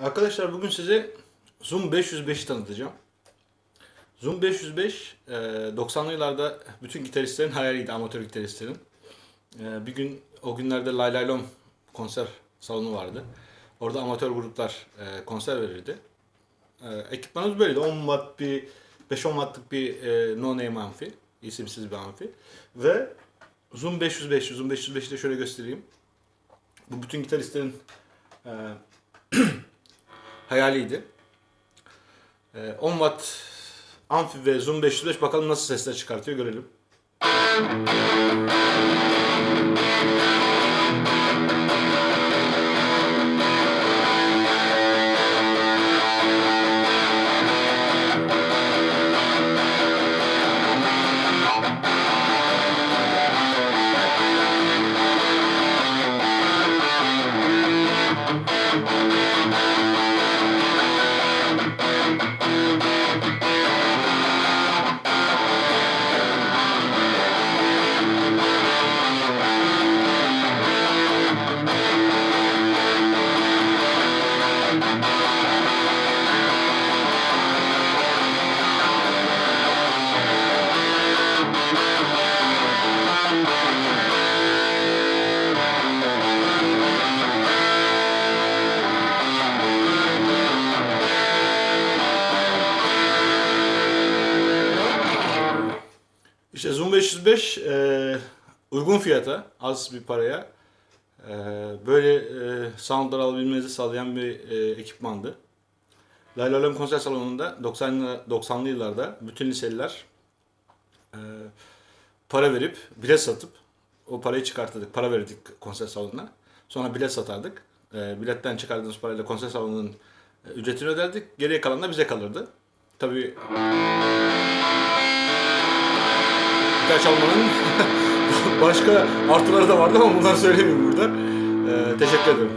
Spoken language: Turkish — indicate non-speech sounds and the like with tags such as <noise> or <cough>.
Arkadaşlar bugün size Zoom 505'i tanıtacağım. Zoom 505 e, 90'lı yıllarda bütün gitaristlerin hayaliydi, amatör gitaristlerin. E, Bir gün o günlerde Lay Lay Lom konser salonu vardı. Orada amatör gruplar e, konser verirdi. E, Ekipmanımız böyleydi. 10 watt bir 5-10 wattlık bir e, no name amfi, isimsiz bir amfi ve Zoom 505, Zoom 505'i de şöyle göstereyim. Bu bütün gitaristlerin e, <clears throat> hayaliydi. Ee, 10 watt amfi ve zoom 505 bakalım nasıl sesler çıkartıyor görelim. İşte Zoom 505 e, uygun fiyata, az bir paraya e, böyle e, soundlar alabilmenizi sağlayan bir e, ekipmandı. Lay Lom konser salonunda 90'lı 90'lı yıllarda bütün liseliler e, para verip bilet satıp o parayı çıkartırdık. Para verirdik konser salonuna. Sonra bilet satardık. E, biletten çıkardığımız parayla konser salonunun e, ücretini öderdik. Geriye kalan da bize kalırdı. Tabii gitar çalmanın <laughs> başka artıları da vardı ama bunları söylemeyeyim burada. Ee, teşekkür ederim.